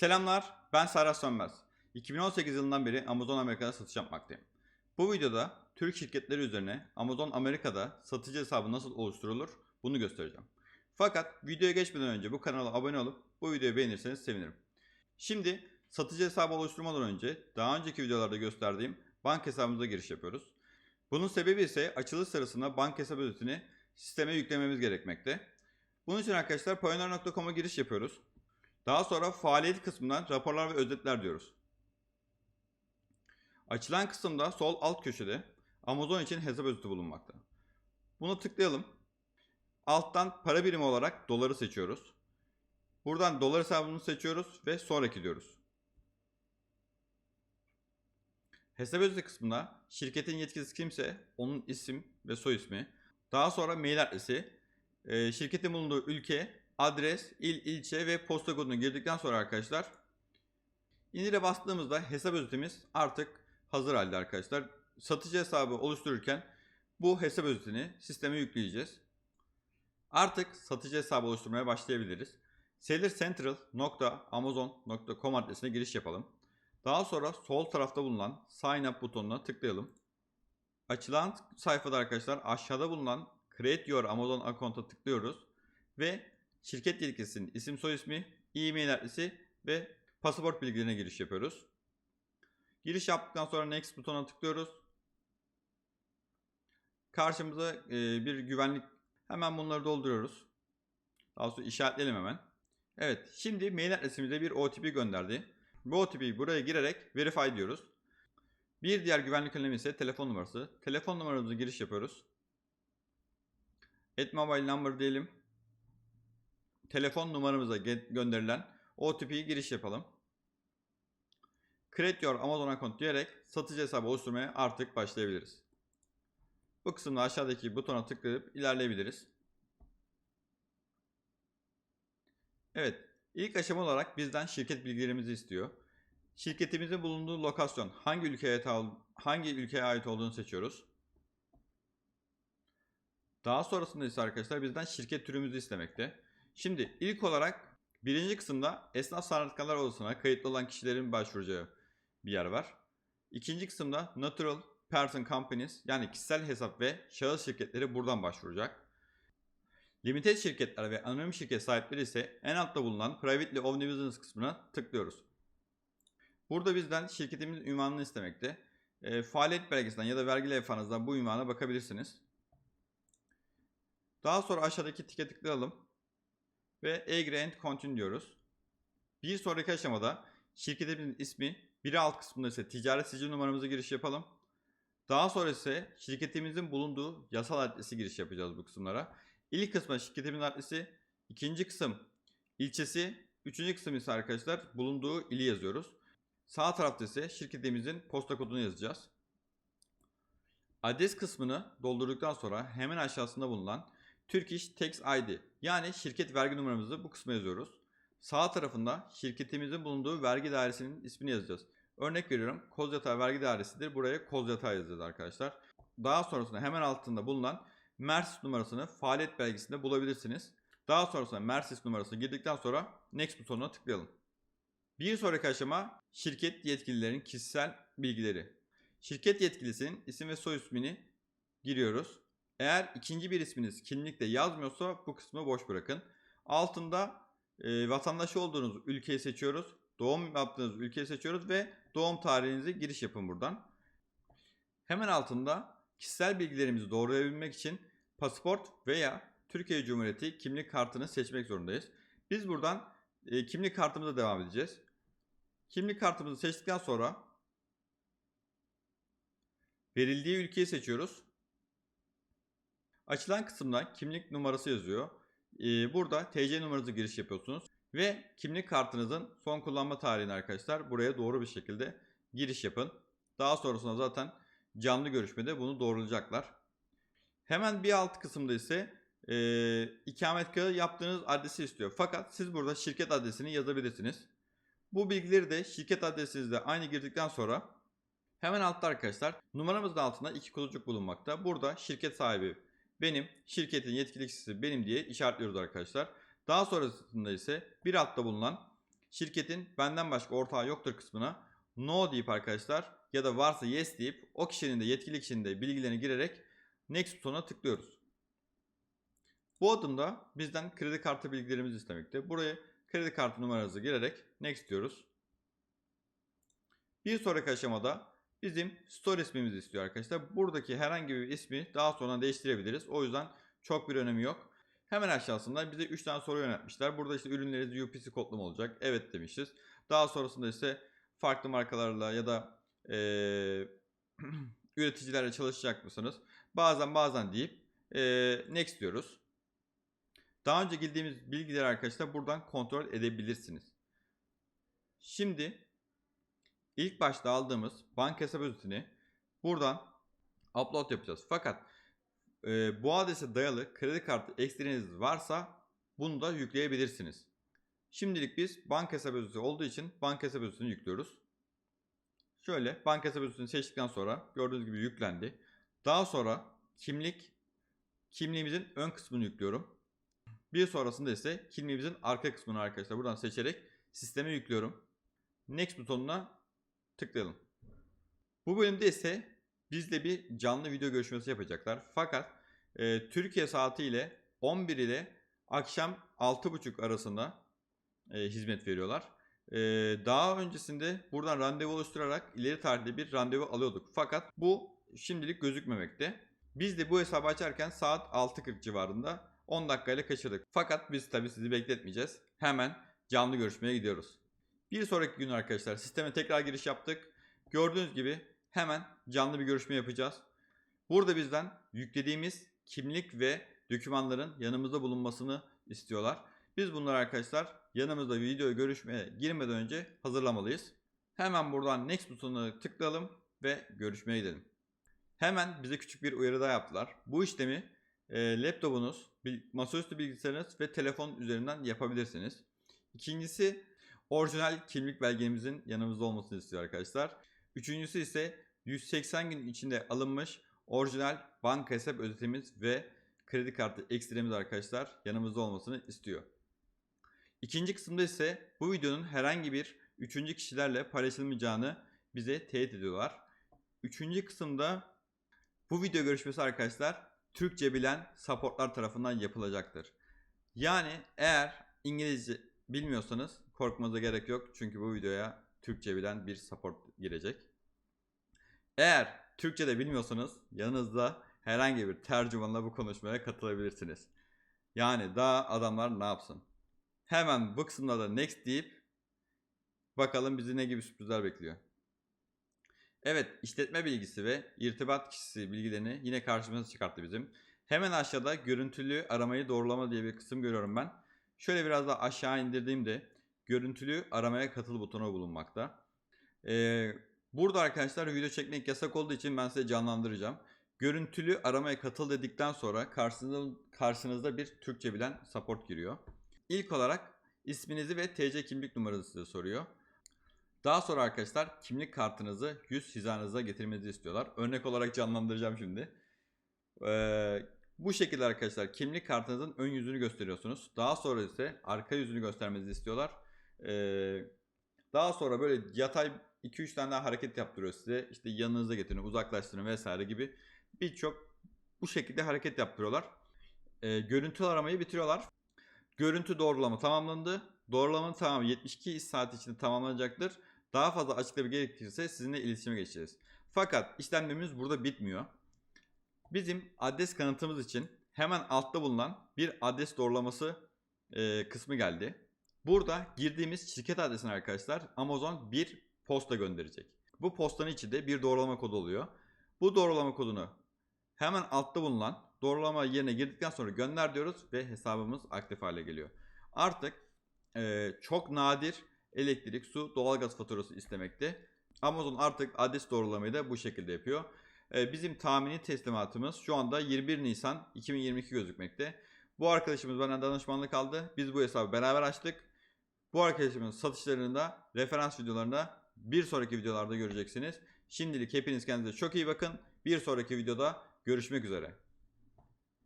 Selamlar, ben Serhat Sönmez. 2018 yılından beri Amazon Amerika'da satış yapmaktayım. Bu videoda Türk şirketleri üzerine Amazon Amerika'da satıcı hesabı nasıl oluşturulur bunu göstereceğim. Fakat videoya geçmeden önce bu kanala abone olup bu videoyu beğenirseniz sevinirim. Şimdi satıcı hesabı oluşturmadan önce daha önceki videolarda gösterdiğim bank hesabımıza giriş yapıyoruz. Bunun sebebi ise açılış sırasında bank hesap özetini sisteme yüklememiz gerekmekte. Bunun için arkadaşlar Payoneer.com'a giriş yapıyoruz. Daha sonra faaliyet kısmından raporlar ve özetler diyoruz. Açılan kısımda sol alt köşede Amazon için hesap özeti bulunmakta. Buna tıklayalım. Alttan para birimi olarak doları seçiyoruz. Buradan dolar hesabını seçiyoruz ve sonraki diyoruz. Hesap özeti kısmında şirketin yetkilisi kimse onun isim ve soy ismi. Daha sonra mail adresi, e, şirketin bulunduğu ülke, adres, il, ilçe ve posta kodunu girdikten sonra arkadaşlar indire bastığımızda hesap özetimiz artık hazır halde arkadaşlar. Satıcı hesabı oluştururken bu hesap özetini sisteme yükleyeceğiz. Artık satıcı hesabı oluşturmaya başlayabiliriz. sellercentral.amazon.com adresine giriş yapalım. Daha sonra sol tarafta bulunan Sign Up butonuna tıklayalım. Açılan sayfada arkadaşlar aşağıda bulunan Create Your Amazon Account'a tıklıyoruz ve şirket yetkilisinin isim soy ismi, e-mail adresi ve pasaport bilgilerine giriş yapıyoruz. Giriş yaptıktan sonra Next butonuna tıklıyoruz. Karşımıza e, bir güvenlik hemen bunları dolduruyoruz. Daha sonra işaretleyelim hemen. Evet şimdi mail adresimize bir OTP gönderdi. Bu OTP'yi buraya girerek verify diyoruz. Bir diğer güvenlik önlemi ise telefon numarası. Telefon numaramıza giriş yapıyoruz. Add mobile number diyelim. Telefon numaramıza gönderilen OTP'yi giriş yapalım. Create your Amazon account diyerek satıcı hesabı oluşturmaya artık başlayabiliriz. Bu kısımda aşağıdaki butona tıklayıp ilerleyebiliriz. Evet, ilk aşama olarak bizden şirket bilgilerimizi istiyor. Şirketimizin bulunduğu lokasyon hangi ülkeye hangi ülkeye ait olduğunu seçiyoruz. Daha sonrasında ise arkadaşlar bizden şirket türümüzü istemekte. Şimdi ilk olarak birinci kısımda esnaf sanatkarlar odasına kayıtlı olan kişilerin başvuracağı bir yer var. İkinci kısımda natural person companies yani kişisel hesap ve şahıs şirketleri buradan başvuracak. Limited şirketler ve anonim şirket sahipleri ise en altta bulunan privately owned business kısmına tıklıyoruz. Burada bizden şirketimizin ünvanını istemekte. E, faaliyet belgesinden ya da vergi levhanızdan bu ünvana bakabilirsiniz. Daha sonra aşağıdaki tike tıklayalım. Ve Agree and Continue diyoruz. Bir sonraki aşamada şirketimizin ismi, biri alt kısmında ise ticaret sicil numaramızı giriş yapalım. Daha sonra ise şirketimizin bulunduğu yasal adresi giriş yapacağız bu kısımlara. İlk kısma şirketimizin adresi, ikinci kısım ilçesi, üçüncü kısım ise arkadaşlar bulunduğu ili yazıyoruz. Sağ tarafta ise şirketimizin posta kodunu yazacağız. Adres kısmını doldurduktan sonra hemen aşağısında bulunan Turkish Tax ID yani şirket vergi numaramızı bu kısma yazıyoruz. Sağ tarafında şirketimizin bulunduğu vergi dairesinin ismini yazacağız. Örnek veriyorum Kozyatağı Vergi Dairesi'dir. Buraya Kozyatağı yazacağız arkadaşlar. Daha sonrasında hemen altında bulunan MERS numarasını faaliyet belgesinde bulabilirsiniz. Daha sonrasında MERSIS numarasını girdikten sonra Next butonuna tıklayalım. Bir sonraki aşama şirket yetkililerin kişisel bilgileri. Şirket yetkilisinin isim ve soy ismini giriyoruz. Eğer ikinci bir isminiz kimlikte yazmıyorsa bu kısmı boş bırakın. Altında e, vatandaşı olduğunuz ülkeyi seçiyoruz. Doğum yaptığınız ülkeyi seçiyoruz ve doğum tarihinizi giriş yapın buradan. Hemen altında kişisel bilgilerimizi doğrulayabilmek için pasaport veya Türkiye Cumhuriyeti kimlik kartını seçmek zorundayız. Biz buradan e, kimlik kartımıza devam edeceğiz. Kimlik kartımızı seçtikten sonra verildiği ülkeyi seçiyoruz. Açılan kısımda kimlik numarası yazıyor. Ee, burada TC numaranızı giriş yapıyorsunuz. Ve kimlik kartınızın son kullanma tarihini arkadaşlar buraya doğru bir şekilde giriş yapın. Daha sonrasında zaten canlı görüşmede bunu doğrulayacaklar. Hemen bir alt kısımda ise e, ikamet kağıdı yaptığınız adresi istiyor. Fakat siz burada şirket adresini yazabilirsiniz. Bu bilgileri de şirket adresinizde aynı girdikten sonra hemen altta arkadaşlar numaramızın altında iki kutucuk bulunmakta. Burada şirket sahibi benim, şirketin yetkili benim diye işaretliyoruz arkadaşlar. Daha sonrasında ise bir altta bulunan şirketin benden başka ortağı yoktur kısmına no deyip arkadaşlar ya da varsa yes deyip o kişinin de yetkili kişinin de bilgilerini girerek next butonuna tıklıyoruz. Bu adımda bizden kredi kartı bilgilerimizi istemekte. Buraya kredi kartı numaranızı girerek next diyoruz. Bir sonraki aşamada bizim store ismimizi istiyor arkadaşlar. Buradaki herhangi bir ismi daha sonra değiştirebiliriz. O yüzden çok bir önemi yok. Hemen aşağısında bize 3 tane soru yöneltmişler. Burada işte ürünleriniz UPC kodlu mu olacak? Evet demişiz. Daha sonrasında ise farklı markalarla ya da eee, üreticilerle çalışacak mısınız? Bazen bazen deyip eee, next diyoruz. Daha önce girdiğimiz bilgileri arkadaşlar buradan kontrol edebilirsiniz. Şimdi ilk başta aldığımız banka hesap özetini buradan upload yapacağız. Fakat e, bu adrese dayalı kredi kartı ekstreniz varsa bunu da yükleyebilirsiniz. Şimdilik biz banka hesap özeti olduğu için banka hesap özetini yüklüyoruz. Şöyle banka hesap özetini seçtikten sonra gördüğünüz gibi yüklendi. Daha sonra kimlik kimliğimizin ön kısmını yüklüyorum. Bir sonrasında ise kimliğimizin arka kısmını arkadaşlar buradan seçerek sisteme yüklüyorum. Next butonuna tıklayalım. Bu bölümde ise bizle bir canlı video görüşmesi yapacaklar. Fakat e, Türkiye saati ile 11 ile akşam 6.30 arasında e, hizmet veriyorlar. E, daha öncesinde buradan randevu oluşturarak ileri tarihte bir randevu alıyorduk. Fakat bu şimdilik gözükmemekte. Biz de bu hesabı açarken saat 6.40 civarında 10 dakikayla kaçırdık. Fakat biz tabii sizi bekletmeyeceğiz. Hemen canlı görüşmeye gidiyoruz. Bir sonraki gün arkadaşlar sisteme tekrar giriş yaptık. Gördüğünüz gibi hemen canlı bir görüşme yapacağız. Burada bizden yüklediğimiz kimlik ve dokümanların yanımızda bulunmasını istiyorlar. Biz bunları arkadaşlar yanımızda video görüşmeye girmeden önce hazırlamalıyız. Hemen buradan next butonuna tıklayalım ve görüşmeye gidelim. Hemen bize küçük bir uyarı daha yaptılar. Bu işlemi e, laptopunuz, masaüstü bilgisayarınız ve telefon üzerinden yapabilirsiniz. İkincisi orijinal kimlik belgemizin yanımızda olmasını istiyor arkadaşlar. Üçüncüsü ise 180 gün içinde alınmış orijinal banka hesap özetimiz ve kredi kartı ekstremiz arkadaşlar yanımızda olmasını istiyor. İkinci kısımda ise bu videonun herhangi bir üçüncü kişilerle paylaşılmayacağını bize teyit ediyorlar. Üçüncü kısımda bu video görüşmesi arkadaşlar Türkçe bilen supportlar tarafından yapılacaktır. Yani eğer İngilizce bilmiyorsanız korkmanıza gerek yok. Çünkü bu videoya Türkçe bilen bir support girecek. Eğer Türkçe de bilmiyorsanız yanınızda herhangi bir tercümanla bu konuşmaya katılabilirsiniz. Yani daha adamlar ne yapsın? Hemen bu kısımda da next deyip bakalım bizi ne gibi sürprizler bekliyor. Evet, işletme bilgisi ve irtibat kişisi bilgilerini yine karşımıza çıkarttı bizim. Hemen aşağıda görüntülü aramayı doğrulama diye bir kısım görüyorum ben. Şöyle biraz daha aşağı indirdiğimde görüntülü aramaya katıl butonu bulunmakta. Ee, burada arkadaşlar video çekmek yasak olduğu için ben size canlandıracağım. Görüntülü aramaya katıl dedikten sonra karşınızda, karşınızda bir Türkçe bilen support giriyor. İlk olarak isminizi ve TC kimlik numaranızı size soruyor. Daha sonra arkadaşlar kimlik kartınızı yüz hizanıza getirmenizi istiyorlar. Örnek olarak canlandıracağım şimdi. Ee, bu şekilde arkadaşlar kimlik kartınızın ön yüzünü gösteriyorsunuz. Daha sonra ise arka yüzünü göstermenizi istiyorlar. Ee, daha sonra böyle yatay 2-3 tane daha hareket yaptırıyor size. İşte yanınıza getirin, uzaklaştırın vesaire gibi birçok bu şekilde hareket yaptırıyorlar. Ee, görüntü aramayı bitiriyorlar. Görüntü doğrulama tamamlandı. Doğrulamanın tamamı 72 saat içinde tamamlanacaktır. Daha fazla açıklama gerekirse sizinle iletişime geçeceğiz. Fakat işlemlerimiz burada bitmiyor. Bizim adres kanıtımız için hemen altta bulunan bir adres doğrulaması e, kısmı geldi. Burada girdiğimiz şirket adresine arkadaşlar Amazon bir posta gönderecek. Bu postanın içinde bir doğrulama kodu oluyor. Bu doğrulama kodunu hemen altta bulunan doğrulama yerine girdikten sonra gönder diyoruz ve hesabımız aktif hale geliyor. Artık e, çok nadir elektrik, su, doğalgaz faturası istemekte. Amazon artık adres doğrulamayı da bu şekilde yapıyor. E, bizim tahmini teslimatımız şu anda 21 Nisan 2022 gözükmekte. Bu arkadaşımız bana danışmanlık aldı. Biz bu hesabı beraber açtık. Bu arkadaşımın satışlarını da referans videolarında bir sonraki videolarda göreceksiniz. Şimdilik hepiniz kendinize çok iyi bakın. Bir sonraki videoda görüşmek üzere.